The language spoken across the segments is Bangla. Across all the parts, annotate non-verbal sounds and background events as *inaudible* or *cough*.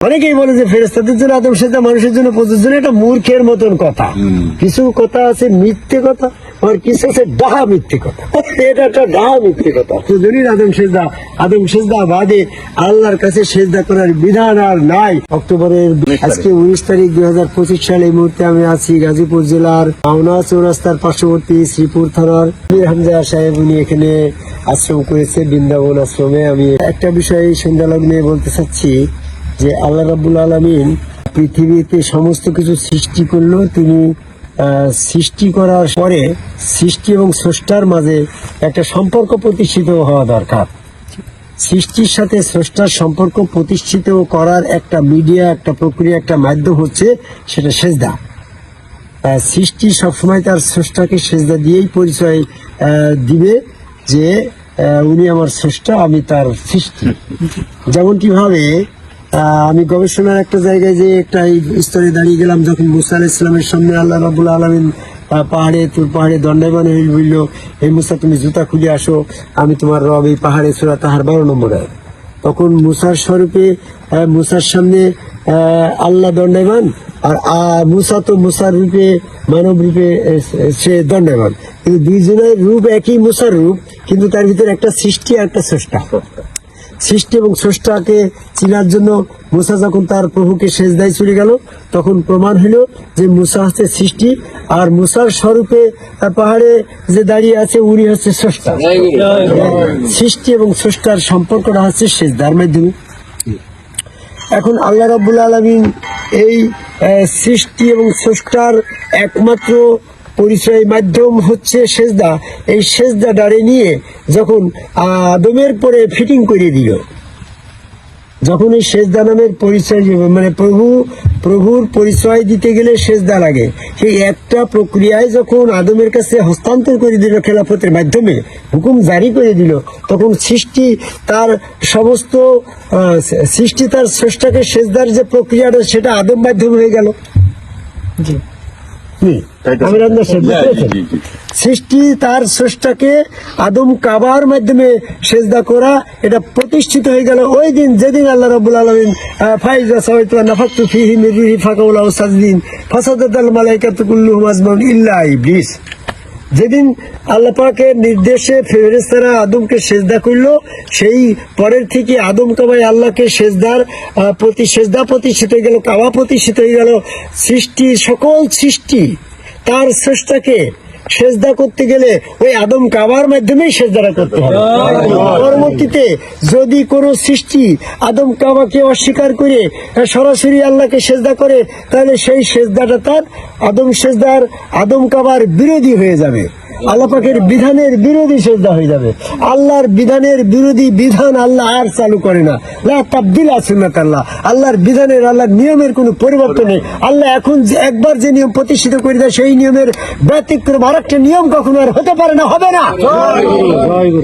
অনেকেই বলে যে ফেরেস্তাদের জন্য আদম সেজদা মানুষের জন্য প্রযোজ্য এটা মূর্খের মতন কথা। কিছু কথা আছে মিথ্যে কথা আর কিছু আছে ডাহা মিথ্যে কথা। *laughs* এটা একটা ডাহা মিথ্যে কথা। দুজনই আদম সেজদা আদম সেজদা বাদে আল্লাহর কাছে সেজদা করার বিধান আর নাই। অক্টোবরের আজকে উনিশ তারিখ দুই হাজার পঁচিশ সালে এই মুহূর্তে আমি আছি গাজীপুর জেলার মাওনা চৌরাস্তার পার্শ্ববর্তী শ্রীপুর থানার। মীর হামজা সাহেব উনি এখানে আশ্রম করেছে বৃন্দাবন আশ্রমে। আমি একটা বিষয় সন্ধ্যা লগ্নে বলতে চাচ্ছি। যে আল্লাহ রাবুল আলমিন পৃথিবীতে সমস্ত কিছু সৃষ্টি করল, তিনি সৃষ্টি করার পরে সৃষ্টি এবং স্রষ্টার মাঝে একটা সম্পর্ক প্রতিষ্ঠিত হওয়া দরকার। সৃষ্টির সাথে স্রষ্টার সম্পর্ক প্রতিষ্ঠিত করার একটা মিডিয়া, একটা প্রক্রিয়া, একটা মাধ্যম হচ্ছে সেটা সেজদা। সৃষ্টি সবসময় তার স্রষ্টাকে সেজদা দিয়েই পরিচয় দিবে যে উনি আমার স্রষ্টা, আমি তার সৃষ্টি। যেমনটি ভাবে আমি গবেষণার একটা জায়গায় যে একটা স্তরে দাঁড়িয়ে গেলাম, যখন মুসা আলাহ ইসলামের সামনে আল্লাহ রাবুল আলমিন পাহাড়ে, তোর পাহাড়ে দণ্ডায়মান হইল বলল এই মুসা, তুমি জুতা খুলে আসো, আমি তোমার রব এই পাহাড়ে সুরা তাহার বারো নম্বর আয়াত। তখন মুসার স্বরূপে মুসার সামনে আল্লাহ দণ্ডায়মান, আর মুসা তো মুসার রূপে, মানব রূপে সে দণ্ডায়মান কিন্তু দুইজনের রূপ একই মুসার রূপ, কিন্তু তার ভিতরে একটা সৃষ্টি আর একটা স্রষ্টা সৃষ্টি এবং স্রষ্টাকে চিনার জন্য মুসা যখন তার প্রভুকে সেজদায় চলে গেল, তখন প্রমাণ হলো যে মুসা হচ্ছে সৃষ্টি আর মুসার স্বরূপে পাহাড়ে যে দাঁড়িয়ে আছে, উনি হচ্ছে স্রষ্টা। সৃষ্টি এবং স্রষ্টার সম্পর্কটা হচ্ছে সেজদার মাধ্যমে। এখন আল্লাহ রাবুল আলমিন এই সৃষ্টি এবং স্রষ্টার একমাত্র পরিচয় মাধ্যম হচ্ছে সেজদা। এই সেজদা দাঁড়ে নিয়ে যখন আদমের পরে ফিটিং করে দিল যখন এই সেজদা নামের পরিচয় মানে প্রভু প্রভুর পরিচয় দিতে গেলে সেজদা লাগে। সেই একটা প্রক্রিয়ায় যখন আদমের কাছে হস্তান্তর করে দিল খেলাফতের মাধ্যমে হুকুম জারি করে দিল তখন সৃষ্টি তার সমস্ত সৃষ্টি তার স্রষ্টাকে সেজদার যে প্রক্রিয়াটা সেটা আদম মাধ্যমে হয়ে গেল। হুম, সৃষ্টি তার স্রষ্টাকে আদম কাবার মাধ্যমে সেজদা করা এটা প্রতিষ্ঠিত হয়ে গেল ওই দিন যেদিন আল্লাহ রব আলমিন ফাইজা সাওয়াইতু নাফাক্তু ফিহি ফীহি মির ফাকাউলা সাজদিন ফাসাদাল মালাইকাতু কুল্লুহুম আজমাউন ইল্লা ইবলিস। যেদিন আল্লাহ পাকের নির্দেশে ফেরেস্তারা আদমকে সেজদা করল, সেই পরের থেকে আদম কাবাই আল্লাহকে সেজদার প্রতি, সেজদা প্রতিষ্ঠিত হয়ে গেল, কাবা প্রতিষ্ঠিত হয়ে গেল। সৃষ্টি সকল সৃষ্টি তার স্রষ্টাকে সেজদা করতে গেলে ওই আদম কাবার মাধ্যমেই সেজদারা করতে হবে। পরবর্তীতে যদি কোনো সৃষ্টি আদম কাবাকে অস্বীকার করে সরাসরি আল্লাহকে সেজদা করে, তাহলে সেই সেজদাটা তার আদম সেজদার আদম কাবার বিরোধী হয়ে যাবে। আল্লাহ পাকের বিধানের বিরোধী সেজদা হয়ে যাবে। আল্লাহর বিধানের বিরোধী বিধান আল্লাহ আর চালু করে না। লা তাবদিল আসুন্নাত আল্লাহ আল্লাহর বিধানের, আল্লাহর নিয়মের কোনো পরিবর্তন নেই। আল্লাহ এখন যে একবার যে নিয়ম প্রতিষ্ঠিত করে দেয়, সেই নিয়মের ব্যতিক্রম আরেকটা নিয়ম কখনো আর হতে পারে না, হবে না।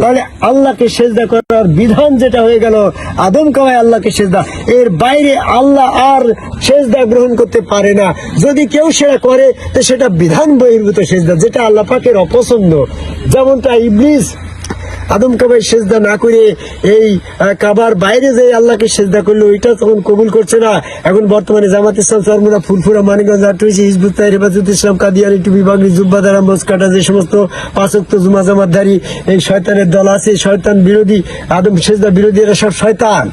তাহলে আল্লাহকে সেজদা করার বিধান যেটা হয়ে গেল, আদম কামায় আল্লাহকে সেজদা। এর বাইরে আল্লাহ আর সেজদা গ্রহণ করতে পারে না। যদি কেউ সেটা করে, তো সেটা বিধান বহির্ভূত সেজদা, যেটা আল্লাহ পাকের অপছন্দ যেমনটা ইবলিস আদম কাবাই সেজদা না করে এই কাবার বাইরে যে আল্লাহকে সেজদা করল, ওইটা তখন কবুল করছে না। এখন বর্তমানে জামাত ইসলাম সরমুরা ফুলফুরা মানিকগঞ্জ আটুইশি হিজবুত তাহির হেফাজত ইসলাম, কাদিয়ানি টুপি বাগরি জুব্বাদারা মস্কাটা যে সমস্ত পাঁচক্ত জুমা জামাতধারী, এই শয়তানের দল আছে শয়তান বিরোধী, আদম সেজদা বিরোধী, এরা সব শয়তান।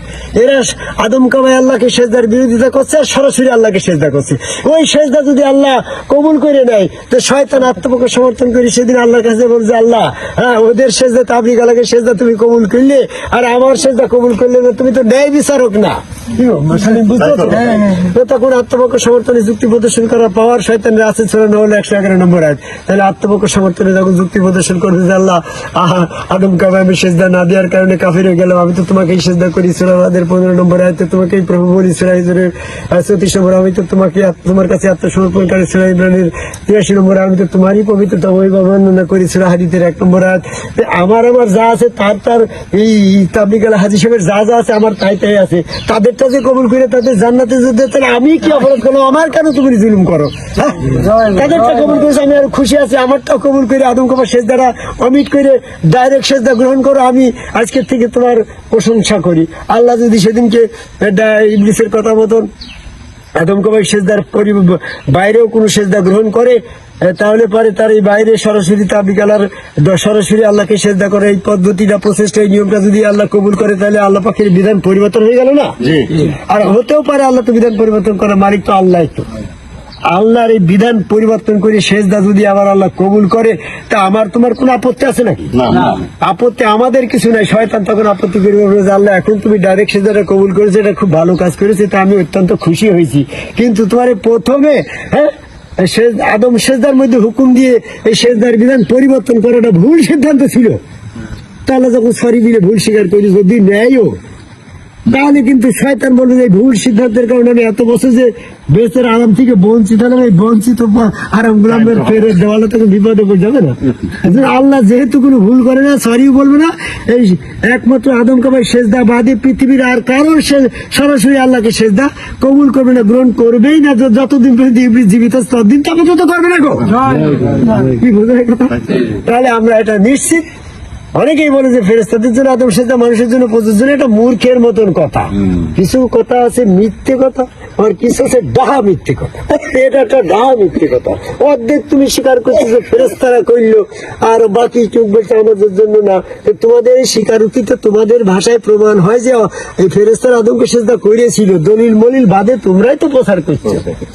এরা আদম কামাই আল্লাহকে সেজদার বিরোধিতা করছে, আর সরাসরি আল্লাহকে সেজদা করছে। ওই সেজদা যদি আল্লাহ কবুল করে নেয়, তো শয়তান আত্মপক্ষ সমর্থন করে, সেদিন আল্লাহর কাছে বলছে, আল্লাহ হ্যাঁ ওদের সেজদা তাবলিগ আলাকে সেজদা তুমি কবুল করলে আর আমার সেজদা কবুল করলে না তুমি তো ন্যায় বিচারক না। বুঝতে পারছ? তো তখন আত্মপক্ষ সমর্থনে যুক্তি প্রদর্শন করার পাওয়ার শয়তানের আছে ছড়ানো হলো একশো এগারো নম্বর আয় তাহলে আত্মপক্ষ সমর্থনে যখন যুক্তি প্রদর্শন করবে যে আল্লাহ আহা আদম কাবা আমি সেজদা না দেওয়ার কারণে কাফির হয়ে গেলাম আমি তো তোমাকেই সেজদা করি সুরাবাদের পনেরো নম্বর আয়তে তোমাকেই প্রভু বলি সুরা হিজরের চৌত্রিশ নম্বর আমি তো তোমাকে তোমার কাছে আত্মসমর্পণকারী সুরা ইমরানের তিরাশি নম্বর আমি তো তোমারই পবিত্রতা বর্ণনা করি সুরা হাদিতের এক নম্বর আয়াত। তো আমার আমার যা আছে তার তার এই তাবলিগাল হাজি সাহেবের যা যা আছে আমার তাই তাই আছে। তাদেরটা যে কবুল করে তাদের জান্নাতে যেতে তাহলে আমি কি অপরাধ করলাম? আমার কেন তুমি জুলুম করো? হ্যাঁ? তাদেরটা কবুল করেছে, আমি আর খুশি আছি, আমারটাও কবুল করে আদম কবার শেষ দ্বারা অমিট করে ডাইরেক্ট সেজদা গ্রহণ করো, আমি আজকের থেকে তোমার প্রশংসা করি। আল্লাহ যদি সেদিনকে ইবলিসের কথা মতন আদম কবাই সেজদার বাইরেও কোনো সেজদা গ্রহণ করে তাহলে পরে তার এই বাইরে সরাসরি তাবিকালার সরাসরি আল্লাহকে সেজদা করে এই পদ্ধতিটা প্রচেষ্টা এই নিয়মটা যদি আল্লাহ কবুল করে তাহলে আল্লাহ পাখির বিধান পরিবর্তন হয়ে গেল না? আর হতেও পারে আল্লাহ তো বিধান পরিবর্তন করে মালিক তো আল্লাহ তো। আল্লাহর এই বিধান পরিবর্তন করে সেজদা যদি আবার আল্লাহ কবুল করে তা আমার তোমার কোনো আপত্তি আছে নাকি? আপত্তি আমাদের কিছু নাই শয়তান তখন আপত্তি করবে বলবে আল্লাহ এখন তুমি ডাইরেক্ট সেজাটা কবুল করেছ এটা খুব ভালো কাজ করেছে তা আমি অত্যন্ত খুশি হয়েছি। কিন্তু তোমার প্রথমে হ্যাঁ আদম সেজদার মধ্যে হুকুম দিয়ে এই সেজদার বিধান পরিবর্তন করাটা ভুল সিদ্ধান্ত ছিল। তাহলে যখন সরি দিলে ভুল স্বীকার করি যদি ন্যায়ও তাহলে কিন্তু শয়তান বলবে যে ভুল সিদ্ধান্তের কারণে আমি এত বছর যে বেচের আরাম থেকে বঞ্চিত হলাম এই বঞ্চিত আরাম গুলামের ফেরত দেওয়ালে তখন বিপদে পড়ে যাবে না। আল্লাহ যেহেতু কোনো ভুল করে না সরিও বলবে না এই একমাত্র আদম কাবাই সেজদা বাদে পৃথিবীর আর কারোর সে- সরাসরি আল্লাহকে সেজদা কবুল করবে না গ্রহণ করবেই না যতদিন পর্যন্ত ইবলিস জীবিত ততদিন তবে তত করবে না গো। কি কথা? তাহলে আমরা এটা নিশ্চিত অনেকেই বলে যে ফেরেস্তাদের জন্য আদম সেজদা মানুষের জন্য প্রযোজ্য এটা মূর্খের মতন কথা। কিছু কথা আছে মিথ্যে কথা, আর কিছু আছে ডাহা মিথ্যে কথা। এটা একটা ডাহা মিথ্যে কথা। অর্ধেক তুমি স্বীকার করছ যে ফেরেস্তারা করল আর বাকি চোখ বলছে আমাদের জন্য না। তোমাদের এই স্বীকারোক্তিতে তোমাদের ভাষায় প্রমাণ হয় যে, এই ফেরেস্তার আদমকে সেজদা করেছিল। দলিল মলিল বাদে তোমরাই তো প্রচার করছ।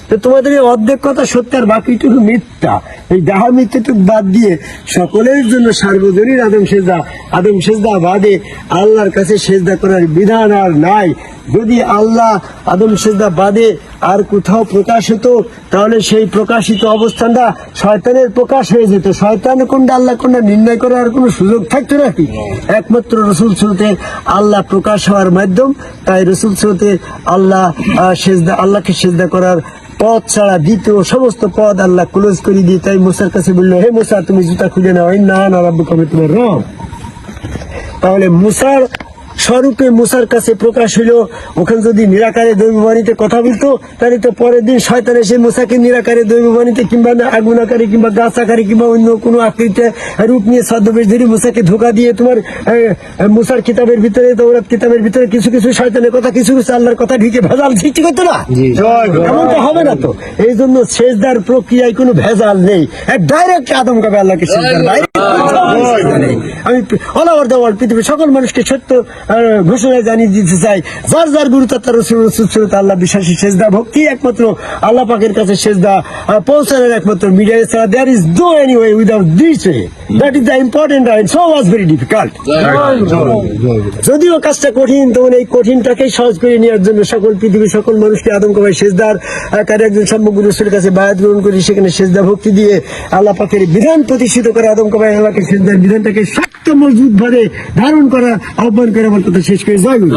তো তোমাদের এই অর্ধেক কথা সত্য, আর বাকিটুকু মিথ্যা। এই ডাহা মিথ্যেটুকু বাদ দিয়ে সকলের জন্য সার্বজনীন আদম সেজদা আদম সেজদা বাদে আল্লাহর কাছে সেজদা করার বিধান আর নাই। যদি আল্লাহ আদম সেজদা বাদে আর কোথাও প্রকাশ হতো তাহলে সেই প্রকাশিত অবস্থানটা শয়তানের প্রকাশ হয়ে যেত। শয়তান কোনটা, আল্লাহ কোনটা নির্ণয় করার কোনো সুযোগ থাকতো নাকি? একমাত্র রসুল স্রোতে আল্লাহ প্রকাশ হওয়ার মাধ্যম, তাই রসুল স্রোতে আল্লাহ সেজদা, আল্লাহকে সেজদা করার পথ ছাড়া দ্বিতীয় সমস্ত পদ আল্লাহ ক্লোজ করে দিয়ে তাই মুসার কাছে বলল, হে মুসা, তুমি জুতা খুলে নাও। না না কবে তোমার রব। তাহলে মুসার স্বরূপে মুসার কাছে প্রকাশ হইল ওখানে যদি নিরাকারে দৈববাণীতে কথা বলতো তাহলে তো পরের দিন শয়তান এসে মুসাকে নিরাকারে দৈববাণীতে কিংবা না আগুন আকারে কিংবা গাছ আকারে কিংবা অন্য কোনো আকৃতিতে রূপ নিয়ে ছদ্মবেশ ধরে মুসাকে ধোকা দিয়ে তোমার মুসার কিতাবের ভিতরে দৌড়াত কিতাবের ভিতরে কিছু কিছু শয়তানের কথা কিছু কিছু আল্লাহর কথা ঢুকে ভেজাল সৃষ্টি করতো না? এমনটা হবে না তো? এই জন্য সেজদার প্রক্রিয়ায় কোনো ভেজাল নেই। ডাইরেক্ট আদম কাবে আল্লাহকে আমি অল ওভার দ্য ওয়ার্ল্ড পৃথিবীর সকল মানুষকে সত্য আহ, ঘোষণা জানিয়ে দিতে চাই, যার যার গুরু তার রসুল রসুল সুরত আল্লাহ বিশ্বাসী সেজদা ভক্তি একমাত্র আল্লাহ পাকের কাছে সেজদা পৌঁছানোর একমাত্র মিডিয়া ছাড়া there is no any way without this way that is the important and so was very difficult যদিও কাজটা কঠিন, তখন এই কঠিনটাকে সহজ করে নেওয়ার জন্য সকল পৃথিবীর সকল মানুষকে আদম কবাই সেজদার আকারে একজন সম্মুখ রসুলের কাছে বায়াত গ্রহণ করে সেখানে সেজদা ভক্তি দিয়ে আল্লাহ পাকের বিধান প্রতিষ্ঠিত করে আদম কবাই আল্লাহকে সেজদার বিধানটাকে শক্ত মজবুত ভাবে ধারণ করা, আহ্বান করে আমার কথা শেষ করে গুরু।